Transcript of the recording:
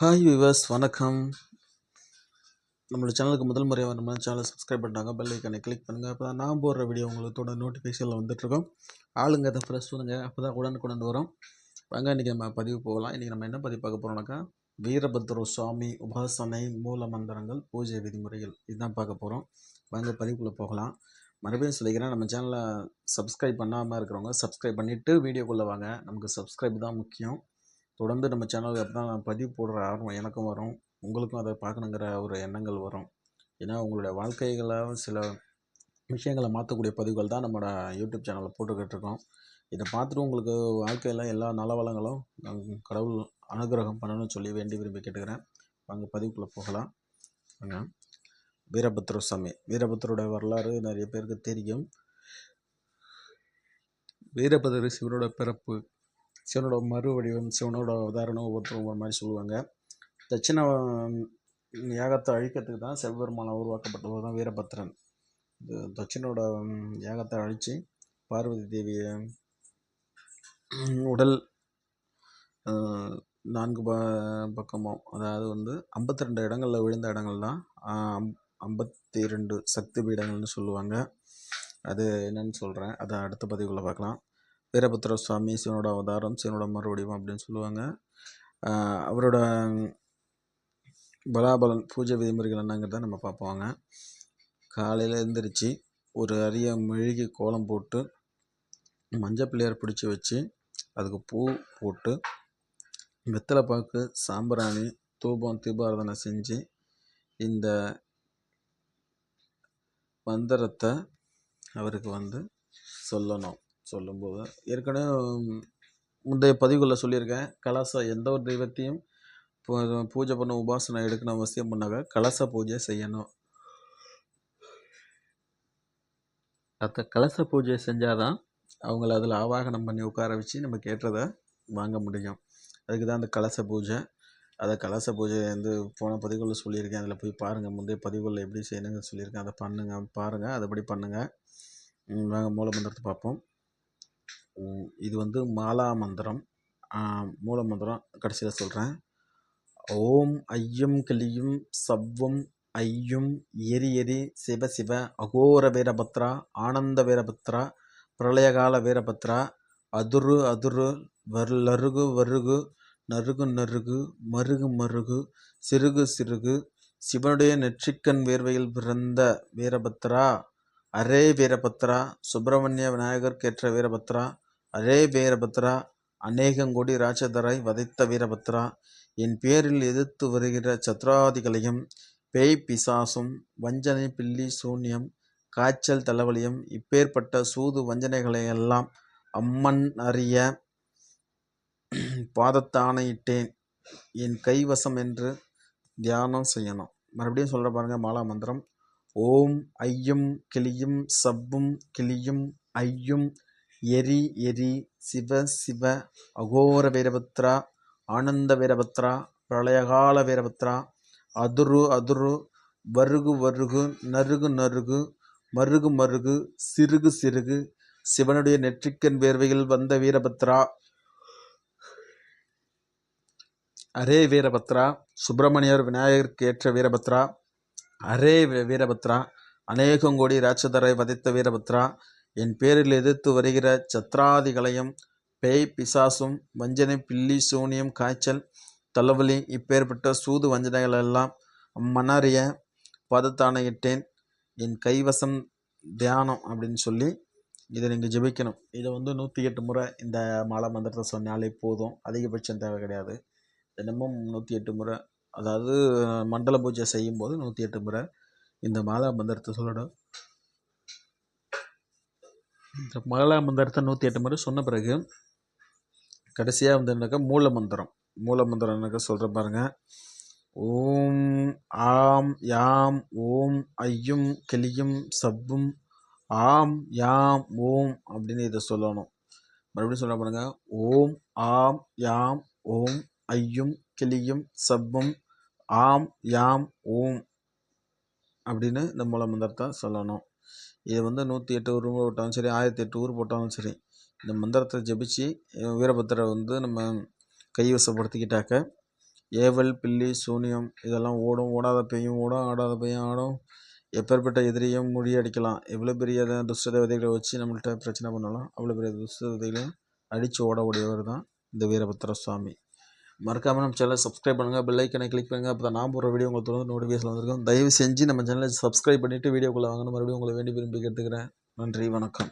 Hi viewers வணக்கம். நம்மளோட சேனலுக்கு முதல் முறையாக நம்ம சேனலை சப்ஸ்கிரைப் பண்ணிட்டாங்க. பெல் ஐக்கனை கிளிக் பண்ணுங்கள் அப்போ தான் நான் போடுற வீடியோ உங்களுக்கு தொடர் நோட்டிஃபிகேஷனில் வந்துட்டுருக்கோம். ஆளுங்க அதை ஃப்ரெஷ் பண்ணுங்கள் அப்போ தான் உடனுக்குடன் வரும். வாங்க இன்றைக்கி நம்ம பதிவு போகலாம். இன்றைக்கி நம்ம என்ன பதிவு பார்க்க போகிறோம்னாக்கா வீரபத்ர சுவாமி உபாசனை மூல மந்திரங்கள் பூஜை விதிமுறைகள். இதுதான் பார்க்க போகிறோம் வாங்க பதிவுக்குள்ளே போகலாம். மறுபடியும் சொல்லிக்கிறேன் நம்ம சேனலை சப்ஸ்கிரைப் பண்ணாமல் இருக்கிறவங்க சப்ஸ்கிரைப் பண்ணிவிட்டு வீடியோக்குள்ளே வாங்க. நமக்கு சப்ஸ்கிரைப் தான் முக்கியம். தொடர்ந்து நம்ம சேனலில் அப்போ தான் பதிவு போடுற ஆர்வம் எனக்கும் வரும். உங்களுக்கும் அதை பார்க்கணுங்கிற ஒரு எண்ணங்கள் வரும். ஏன்னா உங்களுடைய வாழ்க்கைகளாக சில விஷயங்களை மாற்றக்கூடிய பதிவுகள் தான் நம்மளோட யூடியூப் சேனலில் போட்டுக்கிட்டு இருக்கோம். இதை பார்த்துட்டு உங்களுக்கு வாழ்க்கையில் எல்லா நலவளங்களும் கடவுள் அனுகிரகம் பண்ணணும்னு சொல்லி வேண்டி விரும்பி கேட்டுக்கிறேன். வாங்க பதிவுக்குள்ளே போகலாம். வாங்க. வீரபத்ர சாமி. வீரபத்ரோட வரலாறு நிறைய பேருக்கு தெரியும். வீரபத்ர சிவரோட பிறப்பு சிவனோட மறு வடிவம் சிவனோட உதாரணம் ஒவ்வொருத்தரும் ஒவ்வொரு மாதிரி சொல்லுவாங்க. தட்சிண யாகத்தை அழிக்கிறதுக்கு தான் சிவபெருமானை உருவாக்கப்பட்டவர் தான் வீரபத்ரன். இது தட்சிணோட யாகத்தை அழித்து பார்வதி தேவியை உடல் நான்கு ப பக்கமும் அதாவது வந்து ஐம்பத்தி ரெண்டு இடங்களில் விழுந்த இடங்கள் தான் ஐம்பத்தி ரெண்டு சக்தி பீடங்கள்னு சொல்லுவாங்க. அது என்னன்னு சொல்கிறேன் அதை அடுத்த பதிவுகளை பார்க்கலாம். வீரபத்ர சுவாமி சிவனோட அவதாரம் சிவனோட மறுவடிவம் அப்படின்னு சொல்லுவாங்க. அவரோட பலாபலன் பூஜை விதிமுறைகள் என்னங்கிறத நம்ம பார்ப்போங்க. காலையில் எழுந்திரிச்சு ஒரு அரிய மெழுகி கோலம் போட்டு மஞ்சள் பிள்ளையார் பிடிச்சி வச்சு அதுக்கு பூ போட்டு வெத்தலை பாக்கு சாம்பிராணி தூபம் தீபாராதனை செஞ்சு இந்த மந்திரத்தை அவருக்கு வந்து சொல்லணும். சொல்லும்போது. ஏற்கனவே முந்தைய பதிவுகளில் சொல்லியிருக்கேன். கலச எந்த ஒரு தெய்வத்தையும் பூஜை பண்ண உபாசனை எடுக்கணும் அவசியம் பண்ணாக்க கலச பூஜை செய்யணும். அத்த கலச பூஜை செஞ்சால் தான் அவங்கள அதில் ஆவாகனம் பண்ணி உட்கார வச்சு நம்ம கேட்டதை வாங்க முடியும். அதுக்கு தான் அந்த கலச பூஜை. அதை கலச பூஜை வந்து போன பதிவுகளில் சொல்லியிருக்கேன். அதில் போய் பாருங்கள் முந்தைய பதிவுகளில் எப்படி செய்யணுங்க சொல்லியிருக்கேன். அதை பண்ணுங்கள் பாருங்கள் அதுபடி பண்ணுங்கள் நாங்கள் மூலமந்திரத்தை மூல மந்திரத்தை பார்ப்போம். இது வந்து மாலா மந்திரம். மூல மந்திரம் கடைசியில் சொல்கிறேன் ஓம் ஐயும் கிளியும் சவ்வும் ஐயும் எரி எரி சிவ சிவ அகோர வீரபத்ரா ஆனந்த வீரபத்ரா பிரளயகால வீரபத்ரா அதுரு அதுரு வருலருகு வருகு நறுகு நறுகு மருகு மருகு சிறுகு சிறுகு சிவனுடைய நெற்றிக்கண் வேர்வையில் பிறந்த வீரபத்ரா அரே வீரபத்ரா சுப்பிரமணிய விநாயகர் கேற்ற வீரபத்ரா அரே வீரபத்ரா அநேகங்கோடி ராட்சதரை வதைத்த வீரபத்ரா என் பேரில் எதிர்த்து வருகிற சத்ராதிகளையும் பேய் பிசாசும் வஞ்சனை பில்லி சூன்யம் காய்ச்சல் தலைவலியும் இப்பேற்பட்ட சூது வஞ்சனைகளையெல்லாம் அம்மன் அறிய பாதத்தானையிட்டேன் என் கைவசம் என்று தியானம் செய்யணும். மறுபடியும் சொல்கிற பாருங்கள் மாலா மந்திரம். ஓம் ஐயும் கிளியும் சப்பும் கிளியும் ஐயும் எரி எரி சிவ சிவ அகோர வீரபத்ரா ஆனந்த வீரபத்ரா பிரளயகால வீரபத்ரா அதுரு அதுரு வருகு வருகு நறுகு நறுகு மருகு மருகு சிறுகு சிறுகு சிவனுடைய நெற்றிக்கண் வேர்வையில் வந்த வீரபத்ரா அரே வீரபத்ரா சுப்பிரமணியர் விநாயகருக்கு ஏற்ற வீரபத்ரா அரே வீரபத்ரா அநேகங்கோடி ராட்சதரை வதைத்த வீரபத்ரா என் பேரில் எதிர்த்து வருகிற சத்ராதிகளையும் பேய் பிசாசும் வஞ்சனை பில்லி சூனியம் காய்ச்சல் தலைவலி இப்பேற்பட்ட சூது வஞ்சனைகள் எல்லாம் பதத்தானையிட்டேன் என் கைவசம் தியானம் அப்படின்னு சொல்லி இதை நீங்கள் ஜெபிக்கணும். இதை வந்து நூற்றி எட்டு முறை இந்த மாலை மந்திரத்தை சொன்னாலே போதும். அதிகபட்சம் தேவை கிடையாது. தினமும் நூற்றி எட்டு முறை. அதாவது மண்டல பூஜை செய்யும்போது நூற்றி எட்டு முறை இந்த மாலை மந்திரத்தை சொல்லணும். இந்த மகளா மந்திரத்தை நூற்றி எட்டு முறை சொன்ன பிறகு கடைசியாக வந்து என்னக்கா மூல மந்திரம். மூல மந்திரம் என்னக்கா சொல்கிற பாருங்க. ஓம் ஆம் யாம் ஓம் ஐயும் கிளியும் சப்பும் ஆம் யாம் ஓம் அப்படின்னு இதை சொல்லணும். மறுபடியும் சொல்ல பாருங்க. ஓம் ஆம் யாம் ஓம் ஐயும் கிளியும் சப்பும் ஆம் யாம் ஓம் அப்படின்னு இந்த மூல மந்திரத்தை சொல்லணும். இது வந்து நூற்றி எட்டு ஊர் போட்டாலும் சரி ஆயிரத்தி எட்டு ஊர் போட்டாலும் சரி இந்த மந்திரத்தை ஜெபிச்சு வீரபத்திரரை வந்து நம்ம கைவசப்படுத்திக்கிட்டாக்க ஏவல் பில்லி சூனியம் இதெல்லாம் ஓடும் ஓடாத பையும் ஓடும் ஆடாத பையும் ஆடும் எப்பேற்பட்ட எதிரியும் முறியடிக்கலாம். எவ்வளோ பெரிய துஷ்ட தேவதைகளை வச்சு நம்மள்கிட்ட பிரச்சனை பண்ணலாம் அவ்வளோ பெரிய துஷ்ட தேவதைகளையும் அடித்து ஓடக்கூடியவர் தான் இந்த வீரபத்திர சுவாமி. மறக்காமல் நம்ம சேனலை சப்ஸ்கிரைப் பண்ணுங்கள் பெல் ஐக்கனை கிளிக் பண்ணுங்கள் அப்போ தான் நான் போகிற வீடியோ உங்களுக்கு தொடர்ந்து நோட்டிஃபிகேஷன் வந்திருக்கும். தயவு செஞ்சு நம்ம சேனலை சப்ஸ்கிரைப் பண்ணிவிட்டு வீடியோக்குள்ளே வாங்கணும் மறுபடியும் உங்களை வேண்டி விரும்பி கேட்டுக்கிறேன். நன்றி வணக்கம்.